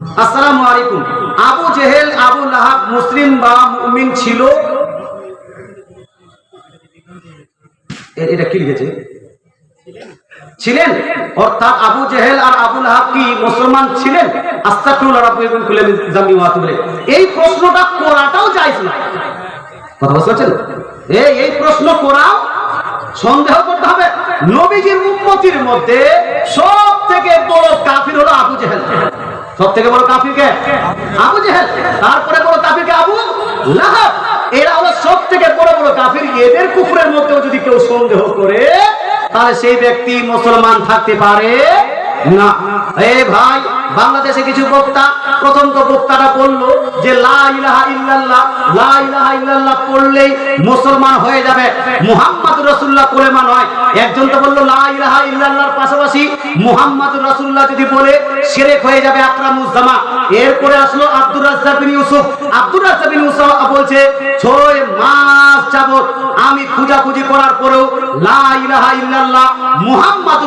আসসালামু আলাইকুম। আবু জেহেল, আবু লাহাব মুসলিম বা মুমিন ছিল? এটা কি লিখেছে? ছিলেন? অর্থাৎ আবু জেহেল আর কি মুসলমান ছিলেন। এই প্রশ্নটা করাটাও না এই প্রশ্ন করাও সন্দেহ করতে হবে। নবীজির উম্মতির মধ্যে সব থেকে বড় কাফির হলো আবু জেহেল। সব থেকে বড় কাফির কে আবু জেহেল। তারপরে বড় কাফির কে আবু লাহাব। এরা হলো সব থেকে বড় বড় কাফির। এদের কুকুরের মধ্যেও যদি কেউ সন্দেহ করে, তাহলে সেই ব্যক্তি মুসলমান থাকতে পারে না। এ ভাই বাংলাদেশে কিছু বক্তা, প্রথম তো বক্তারা বলল যে পড়লেই মুসলমান হয়ে যাবে। মুহাম্মদ কোলেমা নয়। একজন তো পাশাপাশি মুহাম্মদ যদি বলে হয়ে যাবে এরপরে আসলো আব্দুর ইউসুফ। আব্দুর ইউসুফ বলছে, ছয় মাস আমি করার পরেও লা ইলাহা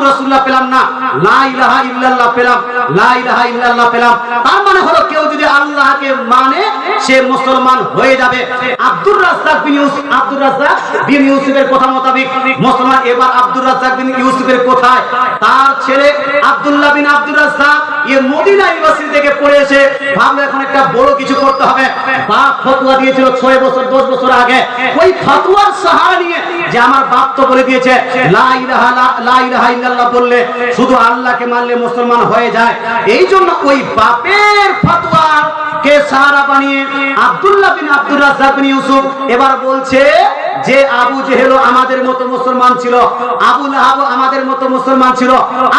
রাসূলুল্লাহ পেলাম না। লা ইলাহা ইল্লাল্লাহ পেলাম। লা ইল্লাল্লাহ পেলাম। তার মানে হলো কেউ যদি আল্লাহকে মানে সে মুসলমান হয়ে যাবে। আব্দুর রাজ্জাক বিন ইউসুফ, আব্দুর রাজ্জাক বিন ইউসুফের কথা মোতাবেক মুসলমান এবার আব্দুর রাজ্জাক বিন ইউসুফের কোথায়? তার ছেলে আব্দুল্লাহ বিন আব্দুর রাজ্জাক এ মদিনা ইউনিভার্সিটি থেকে পড়ে এসে ভাবলো এখন একটা বড় কিছু করতে হবে। বাপ ফতোয়া দিয়েছিল ছয় বছর, দশ বছর আগে। ওই ফতোয়ার সাহারা নিয়ে যে আমার বাপ তো বলে দিয়েছে বললে শুধু আল্লাহকে মানলে মুসলমান হয়ে যায়। এই জন্য ওই বাপের ফতোয়া কে সাহারা বানিয়ে আব্দুল্লাহ বিন আব্দুর রাজ্জাক ইউসুফ এবার বলছে যে আবু জেহেল আমাদের মতো মুসলমান ছিল, আবু লাহাব আমাদের মতো মুসলমান ছিল,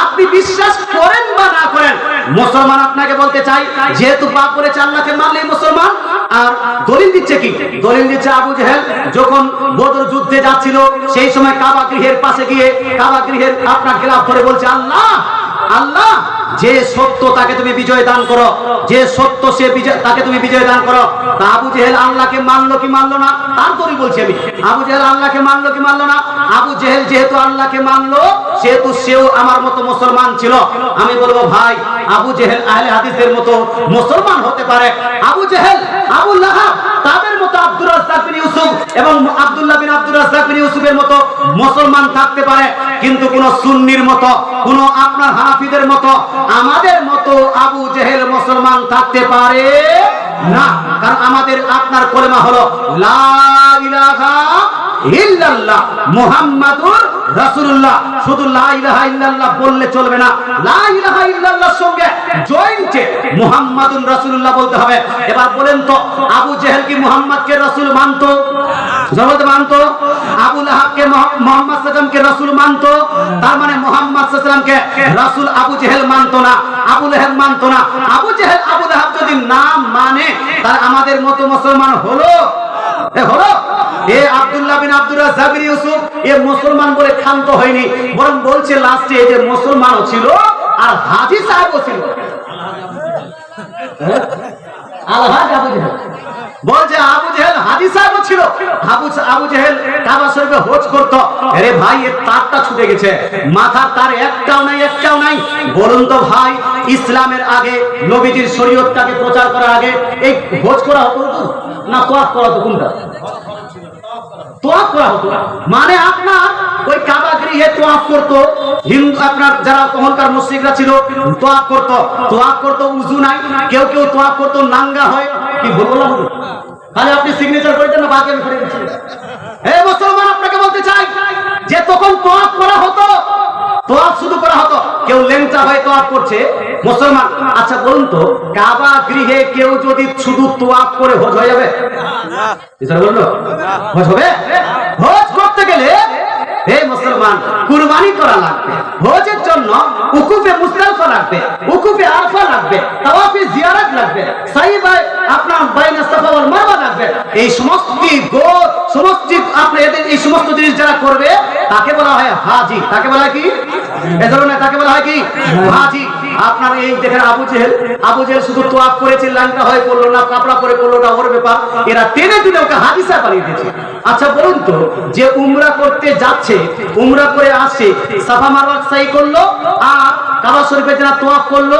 আপনি বিশ্বাস করেন বা না করেন, মুসলমান আপনাকে বলতে চাই, যেহেতু বাপ বলেছে আল্লাহকে মানলেই মুসলমান আর দলিল দিচ্ছে কি? দলিল দিচ্ছে আবু জেহেল, যখন বদর যুদ্ধে যাচ্ছিল, সেই সময় কাবা গৃহের পাশে গিয়ে, কাবা গৃহের আপনার গেলাফ ধরে বলছে, আল্লাহ আল্লাহ, যে সত্য তাকে তুমি বিজয় দান করো, যে সত্য সে তাকে তুমি বিজয় দান করো, তা আবু জেহেল আল্লাহকে মানলো কি মানলো না? তার বলছি আমি। আবু জেহেল আল্লাহকে মানলো কি মানলো না? আবু জেহেল যেহেতু আল্লাহকে মানলো, সেহেতু সেও আমার মতো মুসলমান ছিল। আমি বলব, ভাই, আবু জেহেল আহলে হাদিসের মতো মুসলমান হতে পারে। আবু জেহেল, আবু লাহাব এবং আব্দুল্লাহ বিন আব্দুর রাজ্জাক বিন ইউসুফের মতো মুসলমান থাকতে পারে, কিন্তু কোন সুন্নির মতো, কোন আপনার হাফিদের মতো, আমাদের মতো আবু জেহেল মুসলমান থাকতে পারে না। কারণ আমাদের আপনার কলেমা হলো, লা ইলাহা ইল্লাল্লাহ, মুহাম্মাদুর রাসূলুল্লাহ। শুধু লা ইলাহা ইল্লাল্লাহ বললে চলবে না। লা ইলাহা ইল্লাল্লাহর সঙ্গে জয়েন্টে মুহাম্মাদুর রাসূলুল্লাহ বলতে হবে। এবার বলেন তো, আবু কি রাসূল মানতো? মানতো? আবু লাহাবকে মুহাম্মদ রাসূল মানতো? তার মানে মুহাম্মদ সাল্লামকে রাসূল আবু জেহেল মানতো না, আবু লাহাব মানতো না। আবু জেহেল, আবু লাহাব যদি না মানে তার আমাদের মতো মুসলমান হলো? হলো? এ আব্দুল্লাহ বিন ইউসুফ, এ মুসলমান বলে হয়নি, বরং বলছে লাস্টে যে মুসলমানও ছিল আর হাজী সাহেবও ছিল। হ্যাঁ? ছুটে গেছে। তার একটাও নাই একটাও নাই। বলুন তো ভাই, ইসলামের আগে, নবীজির শরীয়তটাকে প্রচার করার আগে এই হোজ করা হতো না করা হতো কোনটা তোয়াফ করা হতো মানে আপনার ওই কাবা গৃহে তোয়াফ করতো, হিন্দু আপনার যারা তখনকার মুসলিকরা ছিল, তোয়াফ করতো। তোয়াফ করতো, উজু নাই, কেউ কেউ তোয়াফ করতো, নাঙ্গা হয়, কি না হুজুর? তাহলে আপনি সিগনেচার করেছেন না বাকি আমি হে মুসলমান, আপনাকে বলতে চাই যে তখন তোয়াফ করা হতো। তোয়াফ শুধু কেউ লেংচা হয়ে তোয়াফ করছে, মুসলমান। আচ্ছা বলুন তো, কাবা গৃহে কেউ যদি শুধু তোয়াফ করে হজ হয়ে যাবে? বলল, হজ হবে? হজ করতে গেলে, হে মুসলমান, কুরবানি করা লাগবে জন্য মুস্তালফা লাগবে আরফা লাগবে, তাওয়াফে লাগবে আপনার বাইনা সাফা ওয়াল লাগবে। এই সমস্ত গো সমস্ত আপনি এদের, এই সমস্ত জিনিস যারা করবে তাকে বলা হয় হাজি। তাকে বলা হয় কি? এ ধরনের তাকে বলা হয় কি? হাজি। আপনার এই দেখেন আবু জেহেল। আবু জেহেল শুধু তোয়াফ করেছে, লাংটা হয়ে পড়ল না, কাপড়া পরে পড়ল না, ওর ব্যাপার। এরা টেনে তুলে ওকে হাদিসা বানিয়ে দিয়েছে। আচ্ছা বলুন তো, যে উমরা করতে যাচ্ছে, উমরা করে আসছে, সাফা মারওয়া সাই করল, আর কাবা শরীফের যারা তোয়াফ করল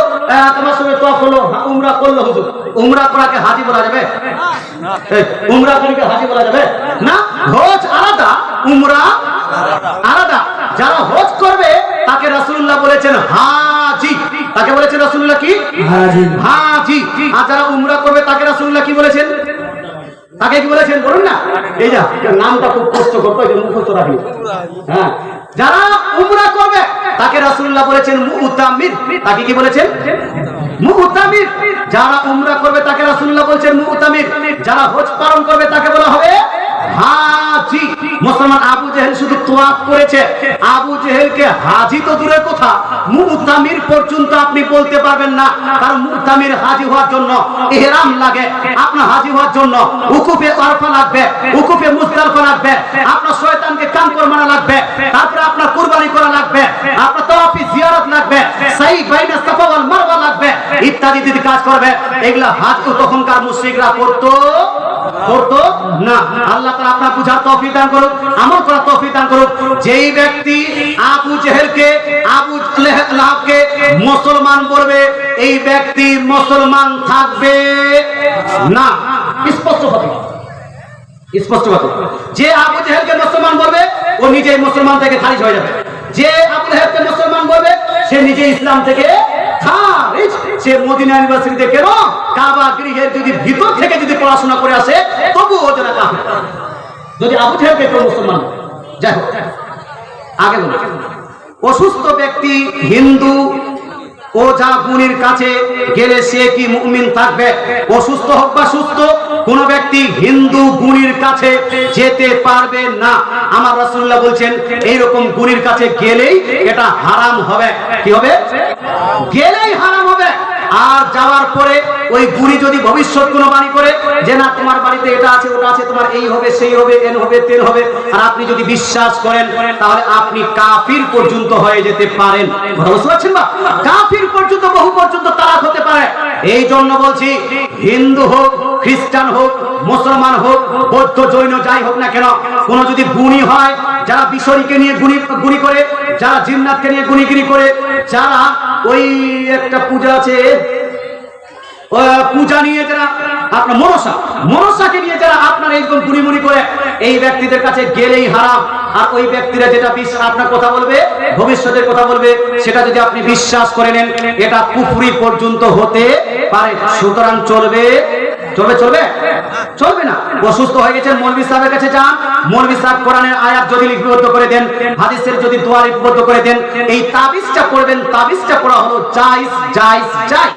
কাবা শরীফে তোয়াফ করল উমরা করল হুজুর। উমরা করাকে হাজি বলা যাবে? উমরা করিকে হাজি বলা যাবে? না হজ আলাদা উমরা আলাদা। যারা হজ করবে তাকে রাসূলুল্লাহ বলেছেন হাজি। তাকে বলেছেন রাসূলুল্লাহ কি? হাজি। হাজি। আর যারা উমরা করবে তাকে রাসূলুল্লাহ কি বলেছেন? তাকে কি বলেছেন? বলুন না। এই যা নামটা খুব কষ্ট করতো এই মুখস্থ রাখি হ্যাঁ। যারা উমরা করবে তাকে রাসূলুল্লাহ বলেছেন মুতামির। তাকে কি বলেছেন? মুতামির। যারা উমরা করবে তাকে রাসূলুল্লাহ বলেছেন মুতামির। যারা হজ পালন করবে তাকে বলা হবে হাজি মুসলমান আবু জেহেল শুধু তোয়াফ করেছে। আবু জেহেলকে হাজি তো দূরের কথা। মুতামির পর্যন্ত আপনি বলতে পারবেন না। কারণ মুতামির হাজি হওয়ার জন্য ইহরাম লাগে। আপনার হাজি হওয়ার জন্য উকুফে আরফা লাগবে। উকুফে মুজদালফা লাগবে। আপনার শয়তানকে কাম মানা লাগবে। তারপরে আপনার কুরবানি করা লাগবে। আপনার তাওয়াফি জিয়ারত লাগবে। সাই বাইনা সাফা ওয়াল মারওয়া লাগবে। ইত্যাদি ইত্যাদি কাজ করবে। এগুলা হাজ তখনকার মুশরিকরা করতো? করতো? না। আল্লাহ তাআলা আপনার বুঝার তৌফিক দান করুক, আমল করার তৌফিক দান করুক। যেই ব্যক্তি আবু জেহেলকে, আবু লাহাবকে মুসলমান বলবে, এই ব্যক্তি মুসলমান থাকবে না। স্পষ্ট কথা। স্পষ্ট কথা। যে আবু জেহেলকে মুসলমান বলবে, ও নিজেই মুসলমান থেকে খারিজ হয়ে যাবে। যে আবু জেহেলকে মুসলমান বলবে, সে নিজে ইসলাম থেকে খারিজ। সে মদিনা ইউনিভার্সিটিতে কেন? কাবা গৃহের যদি ভিতর থেকে যদি পড়াশোনা করে আসে তবু ও যেন কাফের। যদি আবু জেহেলকে কেউ মুসলমান যাই হোক আগে বলি। অসুস্থ ব্যক্তি হিন্দু ও যা গুণীর কাছে গেলে সে কি মুমিন থাকবে? অসুস্থ হোক বা সুস্থ, কোন ব্যক্তি হিন্দু গুণীর কাছে যেতে পারবে না। আমার রাসূলুল্লাহ বলছেন, এইরকম গুণীর কাছে গেলেই এটা হারাম হবে। কি হবে? গেলেই হারাম হবে। আর যাওয়ার পরে ওই বুড়ি যদি ভবিষ্যৎ কোনো বাণী করে যে না, তোমার বাড়িতে এটা আছে, ওটা আছে, তোমার এই হবে, সেই হবে, এন হবে, তেন হবে, আর আপনি যদি বিশ্বাস করেন, তাহলে আপনি কাফির পর্যন্ত হয়ে যেতে পারেন। কাফির পর্যন্ত, বহু পর্যন্ত হতে পারে। এই জন্য বলছি, হিন্দু হোক, খ্রিস্টান হোক, মুসলমান হোক, বৌদ্ধ, জৈন, যাই হোক না কেন, কোন যদি গুণী হয়, যারা বিশরীকে নিয়ে গুণী গুণী করে, যারা জিন্নাতকে নিয়ে গুণীগিরি করে, যারা ওই একটা পূজা আছে পূজা নিয়ে যারা আপনার মনসা, মনসাকে নিয়ে যারা আপনার এইরকম গুণিমুনি করে, এই ব্যক্তিদের কাছে গেলেই হারাম। আর ওই ব্যক্তিরা যেটা বিশ্বাস, আপনার কথা বলবে, ভবিষ্যতের কথা বলবে, সেটা যদি আপনি বিশ্বাস করে নেন, এটা কুফরি পর্যন্ত হতে পারে। সুতরাং চলবে চলবে চলবে? চলবে না। অসুস্থ হয়ে গেছেন মৌলবী সাহেবের কাছে যান। মৌলবী সাহেব কোরআনের আয়াত যদি লিপিবদ্ধ করে দেন, হাদিসের যদি দোয়া লিপিবদ্ধ করে দেন, এই তাবিজটা করবেন তাবিজটা করা হলো জাইজ জাইজ জাইজ